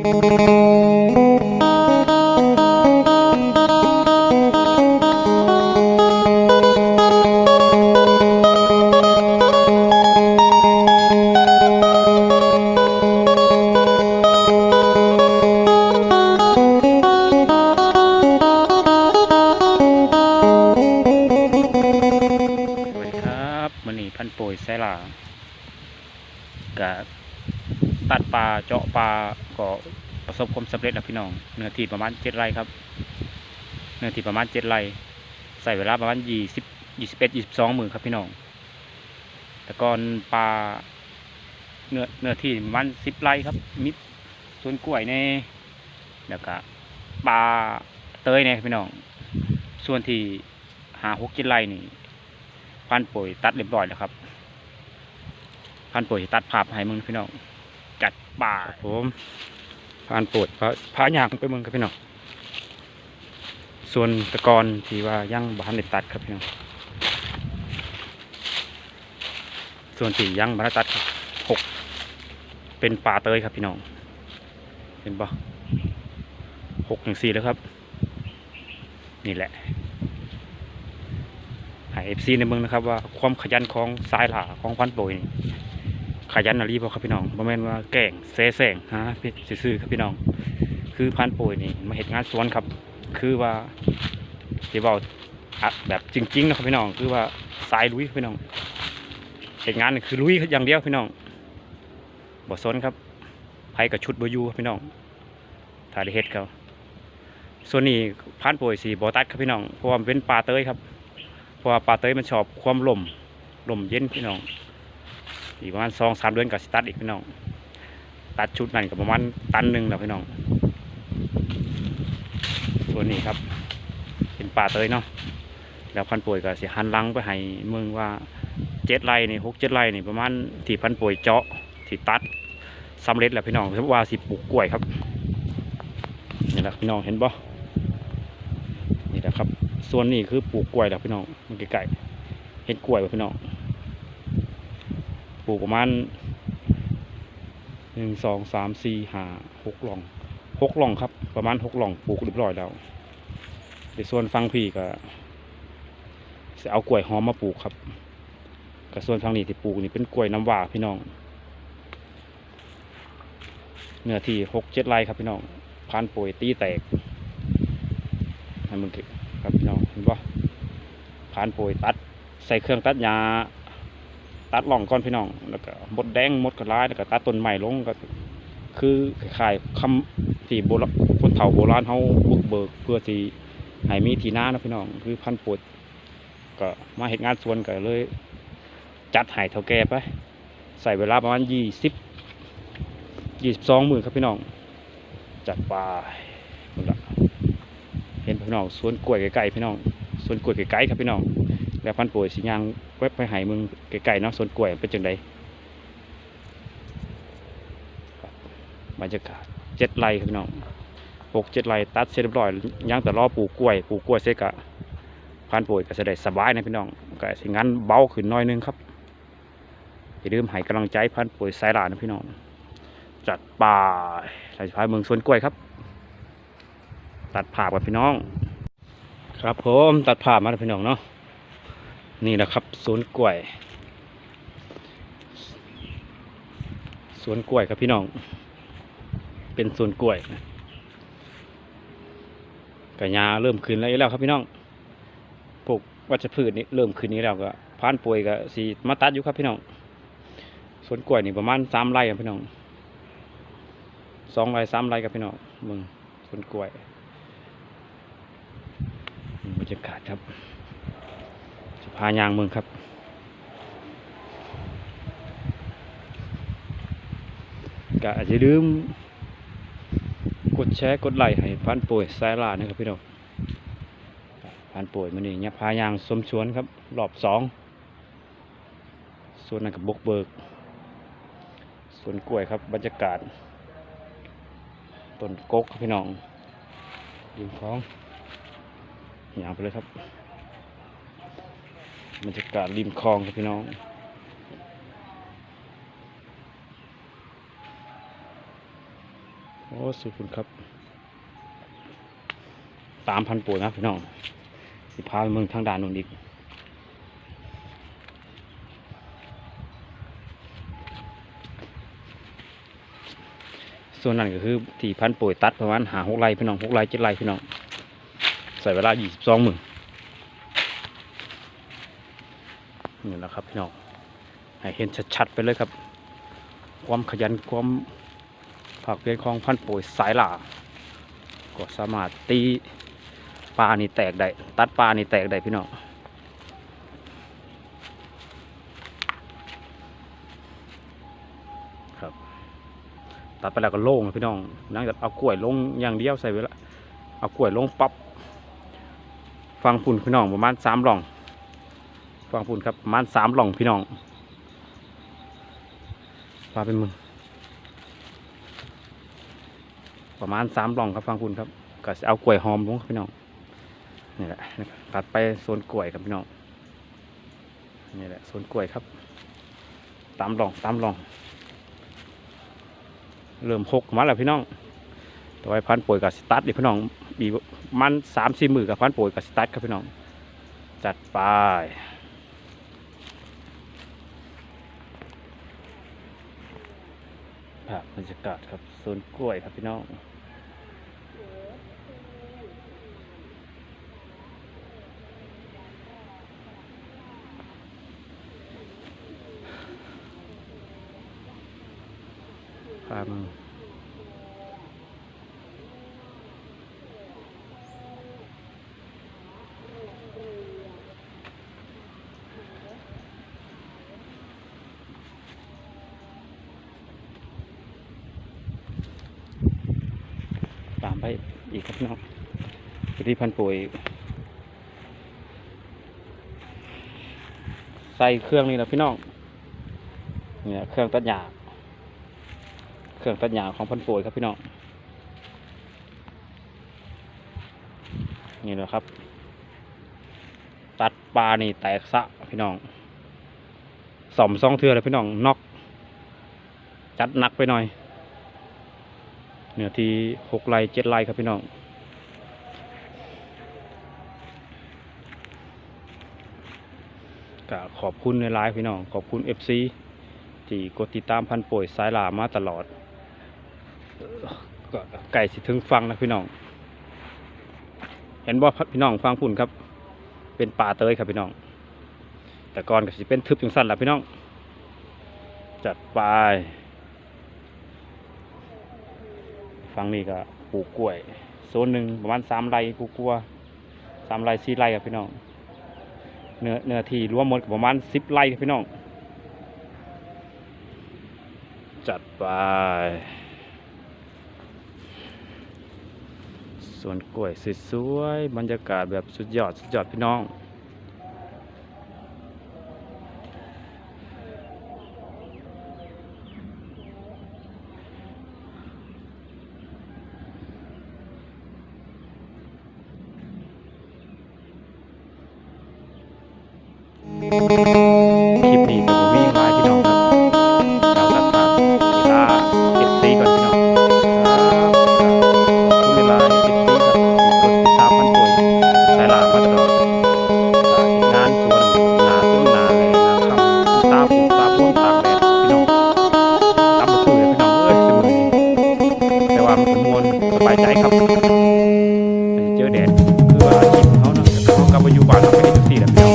สวัสดีครับมันนี่พันโปรยไซลากะ ตัดปลาเจาะปลาก็ประสบความสำเร็จแล้วพี่น้องเนื้อที่ประมาณเจ็ดไร่ครับเนื้อที่ประมาณเจ็ดไร่ใส่เวลาประมาณยี่สิบยี่สิบเอ็ดยี่สิบสองหมื่นครับพี่น้อง แต่ก่อนปลาเนื้อเนื้อที่ประมาณสิบไร่ครับมิดสวนกล้วยในแล้วก็ปลาเตยเนี่ยพี่น้อง ส่วนที่หาหกเจ็ดไร่นี่พันปุ๋ยตัดเรียบร้อยแล้วครับพันปุ๋ยตัดภาพให้มึงพี่น้อง จัดป่าผมพันปุ๋ยพระพระยางไปเมึงครับพี่น้องส่วนตะกอนที่ว่ายังบานได้ตัดครับพี่น้องส่วนที่ยังบานตัดครับหกเป็นป่าเตยครับพี่น้อง เห็นปะหกอย่างสี่แล้วครับ นี่แหละให้เอฟซีในเมืองนะครับว่าความขยันของสายหลาของพันโปรยนี่ ขยันอะไรบ่ครับพี่น้องบ่แม่นว่าแกล้งเสแสร้งฮะพี่ซื่อครับพี่น้อง คือพันโปรยนี่มาเห็นงานสวนครับ คือว่าที่เว้าอะแบบจริงๆนะครับพี่น้อง คือว่าสายลุยพี่น้องเหตุงานคือลุยอย่างเดียวพี่น้องบ่สนครับไผกับชุดบอยูครับพี่น้องถ้าได้เฮ็ดเขาส่วนนี้พันโปรยสีบ่ตัดครับพี่น้องเพราะว่ามันเป็นป่าเตยครับเพราะว่าปลาเต้ยมันชอบความลมลมเย็นพี่น้อง อีกประมาณสองสามเดือนกับสตัดอีกพี่น้อง ตัดชุดนั่นกับประมาณตันหนึ่งแล้วพี่น้อง ส่วนนี้ครับ เป็นปลาเตยเนาะ แล้วพันป่วยก็สิหันลังไปให้เมืองว่าเจ็ดไร่นี่หกเจ็ดไร่นี่ประมาณที่พันป่วยเจาะที่ตัดสำเร็จแล้วพี่น้องเพราะว่าสิปลูกกล้วยครับนี่แหละพี่น้องเห็นบ่นี่แหละครับ ส่วนนี้คือปลูกกล้วยแล้วพี่น้องมันไก่เห็นกล้วยบ่พี่น้อง ลูกประมาณหนึ่งสองสามสี่ห้าหกหล่องหกหล่องครับ ประมาณหกหล่องปลูกเรียบร้อยแล้วในส่วนฟังพี่ก็จะเอากล้วยหอมมาปลูกครับกับส่วนฟังนี้ที่ปลูกนี่เป็นกล้วยน้ำว้าพี่น้องเนื้อที่หกเจ็ดไร่ครับพี่น้องพันปุ๋ยตีแตกให้มันเก็บครับพี่น้องเห็นปะผ่านปุ๋ยตัด ใส่เครื่องตัดหญ้า ตัดหล่องก้อนพี่น้อง แล้วก็หมดแดงหมดกระลายแล้วก็ตัดต้นใหม่ลงก็คือขายๆคำที่โบราณคนเฒ่าโบราณเขาบุกเบิกเพื่อที่ให้มีที่นานะพี่น้อง คือพันปุ๋ยก็มาเห็นงานสวนก็เลย จัดให้เท่าแก่ไปใส่เวลาประมาณยี่สิบยี่สิบสองหมื่นครับพี่น้อง จัดไปนั่นละเห็นพี่น้องสวนกล้วยไก่ๆพี่น้องสวนกล้วยไก่ๆครับพี่น้อง แล้วพันป่วยสิยาง เว็บไปหายมึงไก่ๆเนาะสวนกล้วยเป็นจังไดครับรรยากาศเจ็ดไร่ครับพี่น้องหกเจ็ดไร่ตัดเสร็จเรียบร้อยย่างแต่รอปลูกกล้วยปลูกกล้วยเสร็จกะพันป่วยก็จะได้สบายนะพี่น้องก็สิงั้นเบาขึ้นน้อยนึงครับอย่าลืมให้กำลังใจพันป่วยสายหลานนะพี่น้องจัดป่ายเราจะพาเมืองสวนกล้วยครับ ตัดผ่ากับพี่น้อง ครับผมตัดผ่ามาแล้วพี่น้องเนาะ นี่แหละครับสวนกล้วยสวนกล้วยครับพี่น้อง เป็นสวนกล้วยนะกระยาเริ่มขึ้นแล้วแล้วครับพี่น้องปลูกวัชพืชนี่เริ่มขึ้นนี้แล้วก็พานป่วยก็สีมาตัดอยู่ครับพี่น้องสวนกล้วยนี่ประมาณสามไร่ครับพี่น้องสองไร่สามไร่ครับพี่น้องมึงสวนกล้วยบรรยากาศครับ พายางมืองครับ ก็อาจจะลืม กดแชร์กดไลค์ให้พันป่วยสายลานะครับพี่น้องพันป่วยมันนี่เนี่ยพายางสมชวนครับรอบสองส่วนนั้นกับบกเบิกส่วนกล้วยครับบรรยากาศต้นกกพี่น้องริมคลองยาวไปเลยครับ บรรยากาศริมคลองครับพี่น้อง โอ้สุดคุณครับ ตามพันปุ๋ยนะพี่น้อง สิพาไปเมืองทางด่านนู่นอีกส่วนนั้นก็คือที่พันปุ๋ยตัดประมาณหาหกไร่พี่น้องหกไร่เจ็ดไร่พี่น้อง ใส่เวลายี่สิบสองมือ นี่แหละครับพี่น้องให้เห็นชัดๆไปเลยครับ ความขยันความผากเพียรของพันปุ๋ยสายหล่าก็สามารถตีปลานี่แตกได้ตัดปลานี่แตกได้พี่น้องครับตัดไปแล้วก็โล่งพี่น้องหลังจากเอากล้วยลงอย่างเดียวใส่เวลาเอากล้วยลงปับ๊บฟังฝุ่นพี่น้องประมาณสามหล่อง ฟังฝุ่นครับมาณสามหล่องพี่น้องปลาเป็นมึงประมาณสามหล่องครับฟังคุณครับก็เอากล้วยหอมลงครับพี่น้องนี่แหละตัดไปโซนกล้วยครับพี่น้องนี่แหละโซนกล้วยครับตามหล่องตามหล่อง เริ่มหกมาแล้วพี่น้องต่อไปพันป่วยกับสตาร์ทดิพี่น้องมีมันสามสี่หมือกับพันป่วยกับสตาร์ทครับพี่น้องจัดไปาพบรรยากาศครับโซนกล้วยครับพี่น้องพามือ ตามไปอีกครับพี่น้องที่พันปุ๋ยใส่เครื่องนี่แหละพี่น้องเนี่ยเครื่องตัดหญ้าเครื่องตัดหญ้าของพันป่วยครับพี่น้องนี่แหละครับ ตัดปลานี่แตกสะพี่น้องสอมซองเทือเลยพี่น้องนอกจัดหนักไปหน่อย นื้อที่หกไร่เจ็ดไร่ครับพี่น้องก็ขอบคุณในไลน์พี่น้อง ขอบคุณ FC ที่กดติดตามพันป่วยสายหลามาตลอดก็ไก่สิถึงฟังนะพี่น้อง เห็นว่าพี่น้องฟังพุ่นครับ เป็นป่าเตยครับพี่น้อง แต่ก่อนก็สิเป็นทึบจังสั้นแหละพี่น้อง จัดไป ฟังนี่ก็ปลูกกล้วยโซนหนึ่งประมาณสามไร่กูกลัวสามไร่สี่ไร่ครับพี่น้องเนื้อเนื้อที่รวมหมดประมาณสิบไร่ครับพี่น้อง จัดไปสวนกล้วยสวยๆบรรยากาศแบบสุดยอดสุดยอดพี่น้อง คลิปนี้ก็บ่มีหลายพี่น้องครับเราตัดภาพเวลาเก็บซีก่อนพี่น้องคุณเวลาเก็บซีครับกดติดตามพันป่วยสายหลามาตลอดก็งานสวนนาตึ้งนาเลยนาคำตาปูตาพุ่นตากแดดพี่น้องตามมาคุยพี่น้องเอ้ยเสมอนี้แต่ว่ามันมวนสบายใจครับเจอแดดคือว่าอาชีพเขาเนาะเขากลับมาอยู่บ้านเราไม่ได้ทุกทีแหละพี่น้อง